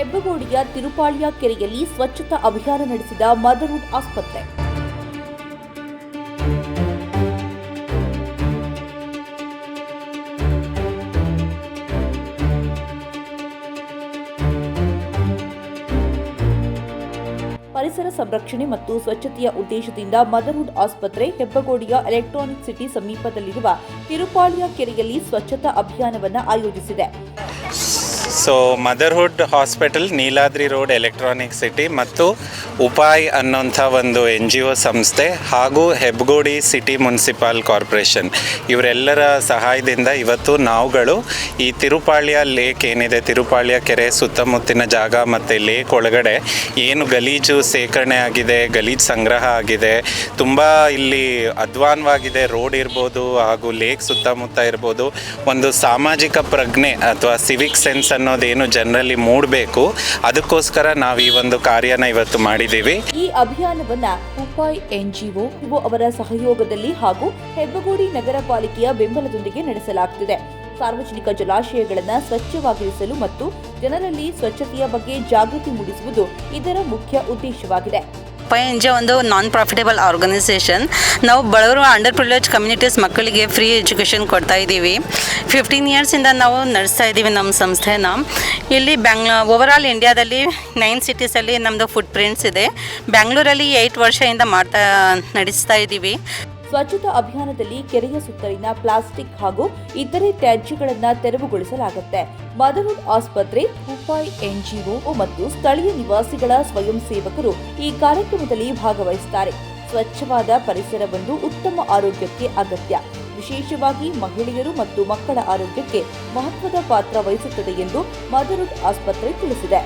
ಹೆಬ್ಬಗೋಡಿಯ ತಿರುಪಾಳಿಯ ಕೆರೆಯಲ್ಲಿ ಸ್ವಚ್ಛತಾ ಅಭಿಯಾನ ನಡೆಸಿದ ಮದರ್ವುಡ್ ಆಸ್ಪತ್ರೆ. ಪರಿಸರ ಸಂರಕ್ಷಣೆ ಮತ್ತು ಸ್ವಚ್ಛತೆಯ ಉದ್ದೇಶದಿಂದ ಮದರ್ವುಡ್ ಆಸ್ಪತ್ರೆ ಹೆಬ್ಬಗೋಡಿಯ ಎಲೆಕ್ಟ್ರಾನಿಕ್ ಸಿಟಿ ಸಮೀಪದಲ್ಲಿರುವ ತಿರುಪಾಳಿಯ ಕೆರೆಯಲ್ಲಿ ಸ್ವಚ್ಛತಾ ಅಭಿಯಾನವನ್ನು ಆಯೋಜಿಸಿದೆ. So motherhood hospital Niladri road electronic city ಮತ್ತು ಉಪಾಯ್ ಅನ್ನೋಂಥ ಒಂದು ಎನ್ ಜಿ ಒ ಸಂಸ್ಥೆ ಹಾಗೂ ಹೆಬ್ಗೋಡಿ ಸಿಟಿ ಮುನ್ಸಿಪಾಲ್ ಕಾರ್ಪೊರೇಷನ್ ಇವರೆಲ್ಲರ ಸಹಾಯದಿಂದ ಇವತ್ತು ನಾವುಗಳು ಈ ತಿರುಪಾಳ್ಯ ಲೇಕ್ ಏನಿದೆ, ತಿರುಪಾಳ್ಯ ಕೆರೆ ಸುತ್ತಮುತ್ತಿನ ಜಾಗ ಮತ್ತು ಲೇಕ್ ಒಳಗಡೆ ಏನು ಗಲೀಜು ಸೇಕರಣೆ ಆಗಿದೆ, ಗಲೀಜು ಸಂಗ್ರಹ ಆಗಿದೆ, ತುಂಬ ಇಲ್ಲಿ ಅಧ್ವಾನವಾಗಿದೆ ರೋಡ್ ಇರ್ಬೋದು ಹಾಗೂ ಲೇಕ್ ಸುತ್ತಮುತ್ತ ಇರ್ಬೋದು. ಒಂದು ಸಾಮಾಜಿಕ ಪ್ರಜ್ಞೆ ಅಥವಾ ಸಿವಿಕ್ ಸೆನ್ಸ್ ಅನ್ನೋದೇನು ಜನರಲ್ಲಿ ಮೂಡಬೇಕು, ಅದಕ್ಕೋಸ್ಕರ ನಾವು ಈ ಒಂದು ಕಾರ್ಯನ ಇವತ್ತು ಮಾಡಿದ್ದೀವಿ. ಈ ಅಭಿಯಾನವನ್ನ ಉಪಾಯ್ ಎನ್ಜಿಒ ಅವರ ಸಹಯೋಗದಲ್ಲಿ ಹಾಗೂ ಹೆಬ್ಬಗೋಡಿ ನಗರ ಪಾಲಿಕೆಯ ಬೆಂಬಲದೊಂದಿಗೆ ನಡೆಸಲಾಗುತ್ತಿದೆ ಸಾರ್ವಜನಿಕ ಜಲಾಶಯಗಳನ್ನು ಸ್ವಚ್ಛವಾಗಿರಿಸಲು ಮತ್ತು ಜನರಲ್ಲಿ ಸ್ವಚ್ಛತೆಯ ಬಗ್ಗೆ ಜಾಗೃತಿ ಮೂಡಿಸುವುದು ಇದರ ಮುಖ್ಯ ಉದ್ದೇಶವಾಗಿದೆ. ಪೈ ಎನ್ ಜಿ ಒಂದು ನಾನ್ ಪ್ರಾಫಿಟೇಬಲ್ ಆರ್ಗನೈಸೇಷನ್ ನಾವು ಬಡವರು ಅಂಡರ್ ಪ್ರಿವಿಲೇಜ್ ಕಮ್ಯುನಿಟೀಸ್ ಮಕ್ಕಳಿಗೆ ಫ್ರೀ ಎಜುಕೇಷನ್ ಕೊಡ್ತಾ ಇದ್ದೀವಿ. ಫಿಫ್ಟೀನ್ ಇಯರ್ಸಿಂದ ನಾವು ನಡೆಸ್ತಾ ಇದ್ದೀವಿ ನಮ್ಮ ಸಂಸ್ಥೆನ. ಇಲ್ಲಿ ಬ್ಯಾಂಗ್ ಓವರಾಲ್ ಇಂಡಿಯಾದಲ್ಲಿ ನೈನ್ ಸಿಟೀಸಲ್ಲಿ ನಮ್ಮದು ಫುಟ್ ಪ್ರಿಂಟ್ಸ್ ಇದೆ. ಬ್ಯಾಂಗ್ಳೂರಲ್ಲಿ ಏಯ್ಟ್ ವರ್ಷದಿಂದ ಮಾಡ್ತಾ, ನಡೆಸ್ತಾ ಇದ್ದೀವಿ. ಸ್ವಚ್ಛತಾ ಅಭಿಯಾನದಲ್ಲಿ ಕೆರೆಯ ಸುತ್ತಲಿನ ಪ್ಲಾಸ್ಟಿಕ್ ಹಾಗೂ ಇತರೆ ತ್ಯಾಜ್ಯಗಳನ್ನು ತೆರವುಗೊಳಿಸಲಾಗುತ್ತೆ. ಮದರ್ವುಡ್ ಆಸ್ಪತ್ರೆ ಉಪಾಯ್ ಎನ್ಜಿಒ ಮತ್ತು ಸ್ಥಳೀಯ ನಿವಾಸಿಗಳ ಸ್ವಯಂ ಸೇವಕರು ಈ ಕಾರ್ಯಕ್ರಮದಲ್ಲಿ ಭಾಗವಹಿಸುತ್ತಾರೆ ಸ್ವಚ್ಛವಾದ ಪರಿಸರವೊಂದು ಉತ್ತಮ ಆರೋಗ್ಯಕ್ಕೆ ಅಗತ್ಯ. ವಿಶೇಷವಾಗಿ ಮಹಿಳೆಯರು ಮತ್ತು ಮಕ್ಕಳ ಆರೋಗ್ಯಕ್ಕೆ ಮಹತ್ವದ ಪಾತ್ರ ವಹಿಸುತ್ತದೆ ಎಂದು ಮದರೂಡ್ ಆಸ್ಪತ್ರೆ ತಿಳಿಸಿದೆ.